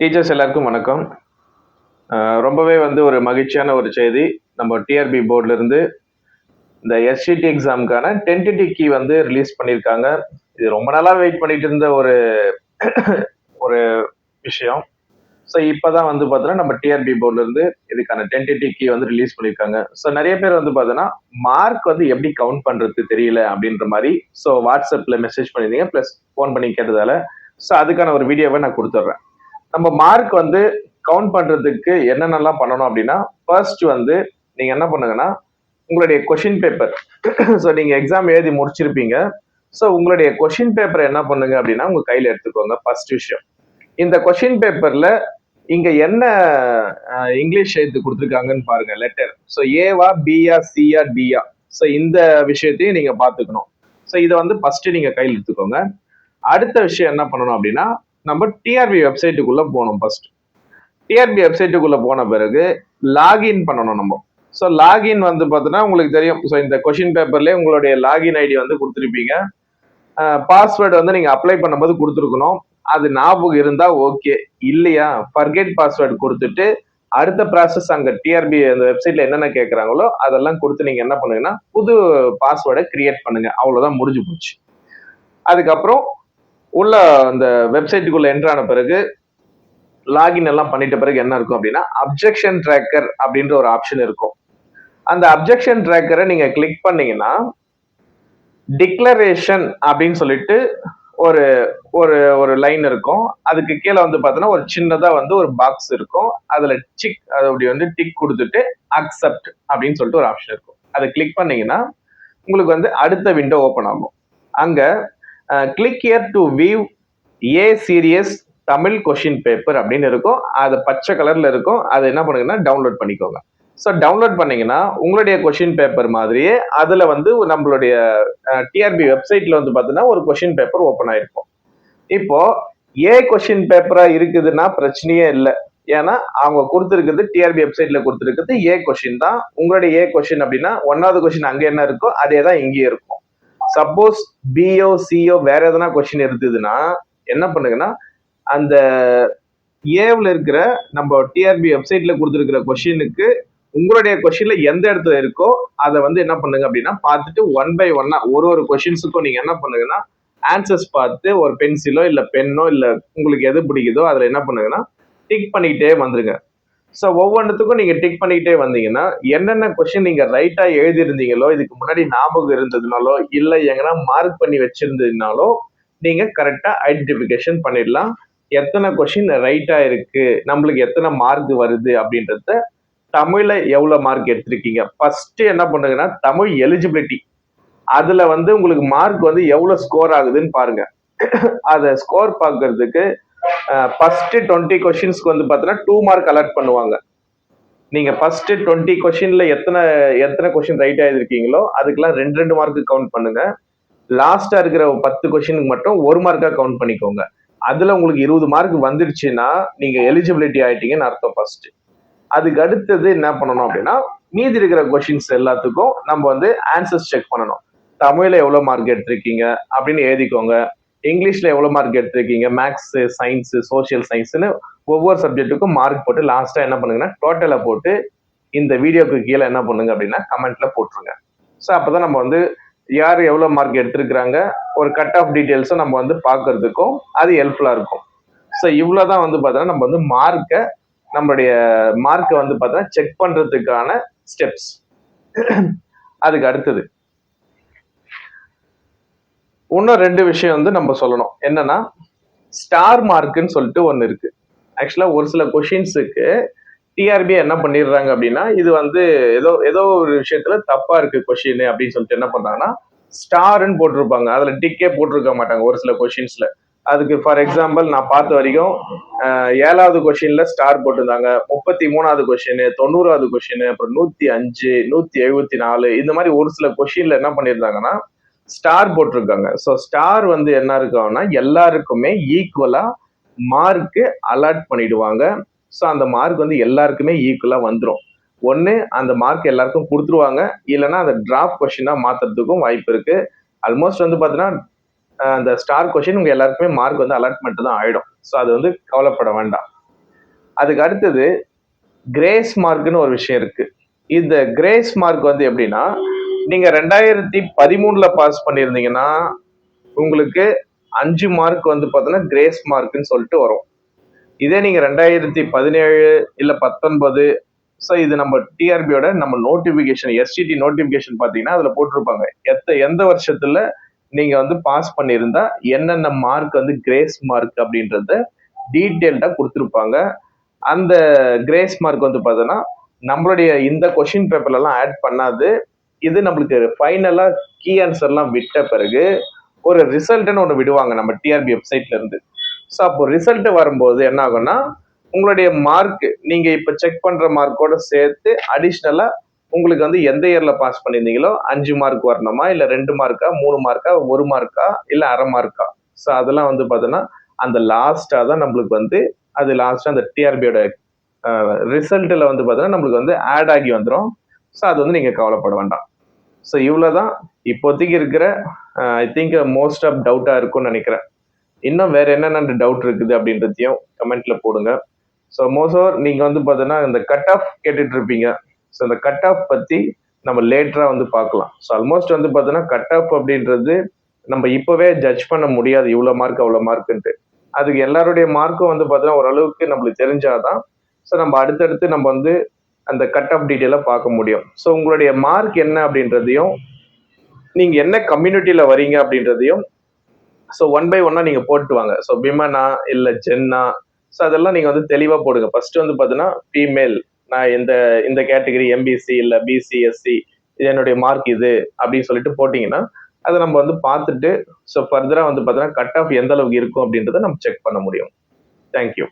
Teachers எல்லாருக்கும் வணக்கம். ரொம்பவே வந்து ஒரு மகிழ்ச்சியான ஒரு செய்தி. நம்ம டிஆர்பி போர்டிலிருந்து இந்த எஸ்சிடி எக்ஸாமுக்கான டென்டிட்டி கீ வந்து ரிலீஸ் பண்ணியிருக்காங்க. இது ரொம்ப நாளாக வெயிட் பண்ணிட்டு இருந்த ஒரு ஒரு விஷயம். ஸோ இப்போ தான் வந்து பார்த்தோன்னா நம்ம டிஆர்பி போர்டிலிருந்து இதுக்கான டென்டிட்டி கீ வந்து ரிலீஸ் பண்ணியிருக்காங்க. ஸோ நிறைய பேர் வந்து பார்த்தோன்னா மார்க் வந்து எப்படி கவுண்ட் பண்ணுறது தெரியல அப்படின்ற மாதிரி ஸோ வாட்ஸ்அப்பில் மெசேஜ் பண்ணியிருந்தீங்க ப்ளஸ் ஃபோன் பண்ணி கேட்டதால. ஸோ அதுக்கான ஒரு வீடியோவை நான் கொடுத்துட்றேன். நம்ம மார்க் வந்து கவுண்ட் பண்றதுக்கு என்னென்னலாம் பண்ணணும் அப்படின்னா ஃபர்ஸ்ட் வந்து நீங்க என்ன பண்ணுங்கன்னா உங்களுடைய கொஷின் பேப்பர் ஸோ நீங்க எக்ஸாம் எழுதி முடிச்சிருப்பீங்க. ஸோ உங்களுடைய கொஷின் பேப்பரை என்ன பண்ணுங்க அப்படின்னா உங்க கையில எடுத்துக்கோங்க ஃபர்ஸ்ட் விஷயம். இந்த கொஷின் பேப்பர்ல இங்க என்ன இங்கிலீஷ் எழுத்து கொடுத்துருக்காங்கன்னு பாருங்க லெட்டர் ஸோ ஏவா பிஆர் சிஆர் டியா ஸோ இந்த விஷயத்தையும் நீங்க பார்த்துக்கணும். ஸோ இதை வந்து ஃபர்ஸ்ட் நீங்க கையில் எடுத்துக்கோங்க. அடுத்த விஷயம் என்ன பண்ணணும் அப்படின்னா நம்ம டிஆர்பி வெப்சைட்டுக்குள்ள போகணும் ஃபர்ஸ்ட் டிஆர்பி வெப்சைட்டுக்குள்ள போன பிறகு லாகின் பண்ணணும் நம்ம. ஸோ லாகின் வந்து பார்த்தோன்னா உங்களுக்கு தெரியும். ஸோ இந்த கொஷின் பேப்பர்லேயே உங்களுடைய லாகின் ஐடி வந்து கொடுத்துருப்பீங்க. பாஸ்வேர்டு வந்து நீங்கள் அப்ளை பண்ணும்போது கொடுத்துருக்கணும். அது ஞாபகம் இருந்தால் ஓகே இல்லையா? ஃபர்கெட் பாஸ்வேர்டு கொடுத்துட்டு அடுத்த ப்ராசஸ் அங்கே டிஆர்பி அந்த வெப்சைட்டில் என்னென்ன கேட்குறாங்களோ அதெல்லாம் கொடுத்து நீங்கள் என்ன பண்ணுங்கன்னா புது பாஸ்வேர்டை கிரியேட் பண்ணுங்கள் அவ்வளோதான் முடிஞ்சு போச்சு. அதுக்கப்புறம் உள்ள அந்த வெப்சைட்டுக்குள்ள என்ட்ரான பிறகு லாகின் எல்லாம் பண்ணிட்ட பிறகு என்ன இருக்கும் அப்படின்னா அப்ஜெக்ஷன் ட்ராக்கர் அப்படின்ற ஒரு ஆப்ஷன் இருக்கும். அந்த அப்ஜெக்ஷன் ட்ராக்கரை நீங்க கிளிக் பண்ணீங்கன்னா டிக்ளரேஷன் அப்படின்னு சொல்லிட்டு ஒரு ஒரு ஒரு லைன் இருக்கும். அதுக்கு கீழே வந்து பார்த்தோன்னா ஒரு சின்னதாக வந்து ஒரு பாக்ஸ் இருக்கும். அதில் டிக் அது அப்படி வந்து டிக் கொடுத்துட்டு அக்செப்ட் அப்படின்னு சொல்லிட்டு ஒரு ஆப்ஷன் இருக்கும். அதை கிளிக் பண்ணீங்கன்னா உங்களுக்கு வந்து அடுத்த விண்டோ ஓப்பன் ஆகும். அங்கே click year to view a series Tamil question paper அப்படின்னு இருக்கும். அது பச்சை கலர்ல இருக்கும். அதை என்ன பண்ணுங்கன்னா டவுன்லோட் பண்ணிக்கோங்க. ஸோ டவுன்லோட் பண்ணீங்கன்னா உங்களுடைய கொஷின் பேப்பர் மாதிரியே அதில் வந்து நம்மளுடைய டிஆர்பி வெப்சைட்டில் வந்து பார்த்தீங்கன்னா ஒரு கொஷின் பேப்பர் ஓப்பன் ஆகிருக்கும் இப்போ ஏ கொஷின் பேப்பராக இருக்குதுன்னா பிரச்சனையே இல்லை. ஏன்னா அவங்க கொடுத்துருக்குது டிஆர்பி வெப்சைட்ல கொடுத்துருக்குது ஏ கொஷின் தான். உங்களுடைய ஏ கொஷின் அப்படின்னா ஒன்றாவது கொஷின் அங்கே என்ன இருக்கோ அதே தான் இங்கேயும் இருக்கும். சப்போஸ் பிஓ சிஓ வேற எதனா கொஷின் இருந்ததுன்னா என்ன பண்ணுங்கன்னா அந்த ஏவில் இருக்கிற நம்ம டிஆர்பி வெப்சைட்ல கொடுத்துருக்கிற கொஷினுக்கு உங்களுடைய கொஷின்ல எந்த இடத்துல இருக்கோ அதை வந்து என்ன பண்ணுங்க அப்படின்னா பார்த்துட்டு ஒன் பை ஒன்னா ஒரு ஒரு கொஷின்ஸுக்கும் நீங்க என்ன பண்ணுங்கன்னா ஆன்சர்ஸ் பார்த்து ஒரு பென்சிலோ இல்லை பென்னோ இல்லை உங்களுக்கு எது பிடிக்குதோ அதில் என்ன பண்ணுங்கன்னா டிக் பண்ணிக்கிட்டே வந்துருங்க. ஸோ ஒவ்வொன்றுத்துக்கும் நீங்கள் டிக் பண்ணிக்கிட்டே வந்தீங்கன்னா என்னென்ன கொஷின் நீங்கள் ரைட்டாக எழுதியிருந்தீங்களோ இதுக்கு முன்னாடி ஞாபகம் இருந்ததுனாலோ இல்லை எங்கன்னா மார்க் பண்ணி வச்சுருந்ததுனாலோ நீங்கள் கரெக்டாக ஐடென்டிஃபிகேஷன் பண்ணிடலாம். எத்தனை கொஷின் ரைட்டாக இருக்குது நம்மளுக்கு எத்தனை மார்க் வருது அப்படின்றத தமிழில் எவ்வளோ மார்க் எடுத்திருக்கீங்க? ஃபஸ்ட்டு என்ன பண்ணுங்கன்னா தமிழ் எலிஜிபிலிட்டி அதில் வந்து உங்களுக்கு மார்க் வந்து எவ்வளோ ஸ்கோர் ஆகுதுன்னு பாருங்கள் அதை ஸ்கோர் பார்க்கறதுக்கு ஃபர்ஸ்ட் டுவெண்ட்டி கொஷின்ஸ்க்கு வந்து பார்த்தீங்கன்னா டூ மார்க் அலாட் பண்ணுவாங்க. நீங்கள் ஃபர்ஸ்ட் டுவெண்ட்டி கொஷினில் எத்தனை எத்தனை கொஷின் ரைட் ஆகிருக்கீங்களோ அதுக்கெல்லாம் ரெண்டு ரெண்டு மார்க்கு கவுண்ட் பண்ணுங்கள் லாஸ்ட்டாக இருக்கிற பத்து கொஷினுக்கு மட்டும் ஒரு மார்க்காக கவுண்ட் பண்ணிக்கோங்க. அதில் உங்களுக்கு இருபது மார்க் வந்துடுச்சுன்னா நீங்கள் எலிஜிபிலிட்டி ஆகிட்டீங்கன்னு அர்த்தம் ஃபர்ஸ்ட்டு அதுக்கு அடுத்தது என்ன பண்ணணும் அப்படின்னா மீதி இருக்கிற கொஷின்ஸ் எல்லாத்துக்கும் நம்ம வந்து ஆன்சர்ஸ் செக் பண்ணணும். தமிழில் எவ்வளோ மார்க் எடுத்திருக்கீங்க அப்படின்னு எழுதிக்கோங்க. இங்கிலீஷ்ல எவ்வளவு மார்க் எடுத்திருக்கீங்க? மேக்ஸ் சயின்ஸ் சோஷியல் சயின்ஸ்னு ஒவ்வொரு சப்ஜெக்ட்டுக்கும் மார்க் போட்டு லாஸ்டா என்ன பண்ணுங்கன்னா டோட்டலை போட்டு இந்த வீடியோக்கு கீழே என்ன பண்ணுங்க அப்படின்னா கமெண்ட்ல போட்டுருங்க. ஸோ அப்பதான் நம்ம வந்து யார் எவ்வளோ மார்க் எடுத்திருக்கிறாங்க ஒரு கட் ஆஃப் டீட்டெயில்ஸும் நம்ம வந்து பார்க்கறதுக்கும் அது ஹெல்ப்ஃபுல்லாக இருக்கும். ஸோ இவ்வளோ தான் வந்து பார்த்தோன்னா நம்ம வந்து மார்க்கை நம்மளுடைய மார்க்கை வந்து பார்த்தோன்னா செக் பண்ணுறதுக்கான ஸ்டெப்ஸ் அதுக்கு அடுத்தது இன்னும் ரெண்டு விஷயம் வந்து நம்ம சொல்லணும். என்னன்னா ஸ்டார் மார்க்குன்னு சொல்லிட்டு ஒன்று இருக்கு. ஆக்சுவலா ஒரு சில கொஷின்ஸுக்கு டிஆர்பி என்ன பண்ணிடுறாங்க அப்படின்னா இது வந்து ஏதோ ஏதோ ஒரு விஷயத்துல தப்பா இருக்கு கொஷின் அப்படின்னு சொல்லிட்டு என்ன பண்றாங்கன்னா ஸ்டார்னு போட்டிருப்பாங்க. அதுல டிக்கே போட்டிருக்க மாட்டாங்க ஒரு சில கொஷின்ஸ்ல அதுக்கு ஃபார் எக்ஸாம்பிள் நான் பார்த்த வரைக்கும் ஏழாவது கொஷின்ல ஸ்டார் போட்டிருந்தாங்க. முப்பத்தி மூணாவது கொஷின் தொண்ணூறாவது கொஷின் அப்புறம் நூத்தி அஞ்சு நூத்தி எழுபத்தி நாலு இந்த மாதிரி ஒரு சில கொஷின்ல என்ன பண்ணியிருந்தாங்கன்னா ஸ்டார் போட்டிருக்காங்க. ஸோ ஸ்டார் வந்து என்ன இருக்கும்னா எல்லாருக்குமே ஈக்குவலா மார்க்கு அலாட் பண்ணிடுவாங்க. ஸோ அந்த மார்க் வந்து எல்லாருக்குமே ஈக்குவலா வந்துடும் ஒன்று அந்த மார்க் எல்லாருக்கும் கொடுத்துருவாங்க. இல்லைன்னா அந்த டிராப் கொஷினாக மாற்றுறதுக்கும் வாய்ப்பு இருக்கு. ஆல்மோஸ்ட் வந்து பார்த்தீங்கன்னா அந்த ஸ்டார் கொஷின் உங்கள் எல்லாருக்குமே மார்க் வந்து அலாட்மெண்ட் தான் ஆகிடும் ஸோ அது வந்து கவலைப்பட வேண்டாம். அதுக்கு அடுத்தது கிரேஸ் மார்க்னு ஒரு விஷயம் இருக்கு. இந்த கிரேஸ் மார்க் வந்து எப்படின்னா நீங்க ரெண்டாயிரத்தி பதிமூணுல பாஸ் பண்ணியிருந்தீங்கன்னா உங்களுக்கு அஞ்சு மார்க் வந்து பார்த்தீங்கன்னா கிரேஸ் மார்க்னு சொல்லிட்டு வரும். இதே நீங்க ரெண்டாயிரத்தி பதினேழு இல்ல பத்தொன்பது ஸோ இது நம்ம டிஆர்பியோட நம்ம நோட்டிபிகேஷன் எஸ்டிடி நோட்டிபிகேஷன் பார்த்தீங்கன்னா அதில் போட்டிருப்பாங்க. எத்த எந்த வருஷத்துல நீங்க வந்து பாஸ் பண்ணியிருந்தா என்னென்ன மார்க் வந்து கிரேஸ் மார்க் அப்படின்றத டீட்டெயில்டாக கொடுத்துருப்பாங்க. அந்த கிரேஸ் மார்க் வந்து பார்த்தோன்னா நம்மளுடைய இந்த கொஷின் பேப்பர்லாம் ஆட் பண்ணாது. இது நம்மளுக்கு ஃபைனலாக கீ ஆன்சர்லாம் விட்ட பிறகு ஒரு ரிசல்ட்டுன்னு ஒன்று விடுவாங்க நம்ம டிஆர்பி வெப்சைட்ல இருந்து. ஸோ அப்போ ரிசல்ட்டு வரும்போது என்ன ஆகும்னா உங்களுடைய மார்க் நீங்கள் இப்போ செக் பண்ணுற மார்க்கோட சேர்த்து அடிஷ்னலாக உங்களுக்கு வந்து எந்த இயரில் பாஸ் பண்ணியிருந்தீங்களோ அஞ்சு மார்க் வரணுமா இல்லை ரெண்டு மார்க்கா மூணு மார்க்கா ஒரு மார்க்கா இல்லை அரை மார்க்கா ஸோ அதெல்லாம் வந்து பார்த்தோன்னா அந்த லாஸ்ட்டாக தான் நம்மளுக்கு வந்து அது லாஸ்ட்டாக அந்த டிஆர்பியோட ரிசல்ட்டில் வந்து பார்த்தோன்னா நம்மளுக்கு வந்து ஆட் ஆகி வந்துடும் ஸோ அது வந்து நீங்கள் கவலைப்பட வேண்டாம். ஸோ இவ்வளோ தான் இப்போதைக்கு இருக்கிற ஐ திங்க் மோஸ்ட் ஆஃப் டவுட்டாக இருக்கும்னு நினைக்கிறேன். இன்னும் வேறு என்னென்ன டவுட் இருக்குது அப்படின்றதையும் கமெண்ட்டில் போடுங்க. ஸோ மோஸ்ட் நீங்கள் வந்து பார்த்தீங்கன்னா இந்த கட் ஆஃப் கேட்டுட்ருப்பீங்க. ஸோ இந்த கட் ஆஃப் பற்றி நம்ம லேட்டராக வந்து பார்க்கலாம். ஸோ ஆல்மோஸ்ட் வந்து பார்த்தீங்கன்னா கட் ஆஃப் அப்படின்றது நம்ம இப்போவே ஜட்ஜ் பண்ண முடியாது. இவ்வளோ மார்க் அவ்வளோ மார்க்குன்ட்டு அதுக்கு எல்லாருடைய மார்க்கும் வந்து பார்த்தீங்கன்னா ஓரளவுக்கு நம்மளுக்கு தெரிஞ்சாதான் ஸோ நம்ம அடுத்தடுத்து நம்ம வந்து அந்த கட் அப் டீட்டெயிலாக பார்க்க முடியும். ஸோ உங்களுடைய மார்க் என்ன அப்படின்றதையும் நீங்கள் என்ன கம்யூனிட்டியில் வரீங்க அப்படின்றதையும் ஸோ ஒன் பை ஒன்னாக நீங்கள் போட்டு வாங்க. ஸோ விமனா இல்லை ஜென்னா ஸோ அதெல்லாம் நீங்கள் வந்து தெளிவாக போடுங்க. ஃபர்ஸ்ட் வந்து பார்த்தீங்கன்னா ஃபீமேல் நான் இந்த இந்த கேட்டகரி எம்பிசி இல்லை பிசிஎஸ்சி இது என்னுடைய மார்க் இது அப்படின்னு சொல்லிட்டு போட்டிங்கன்னா அதை நம்ம வந்து பார்த்துட்டு ஸோ ஃபர்தராக வந்து பார்த்தீங்கன்னா கட் ஆஃப் எந்த அளவுக்கு இருக்கும் அப்படின்றத நம்ம செக் பண்ண முடியும். தேங்க்யூ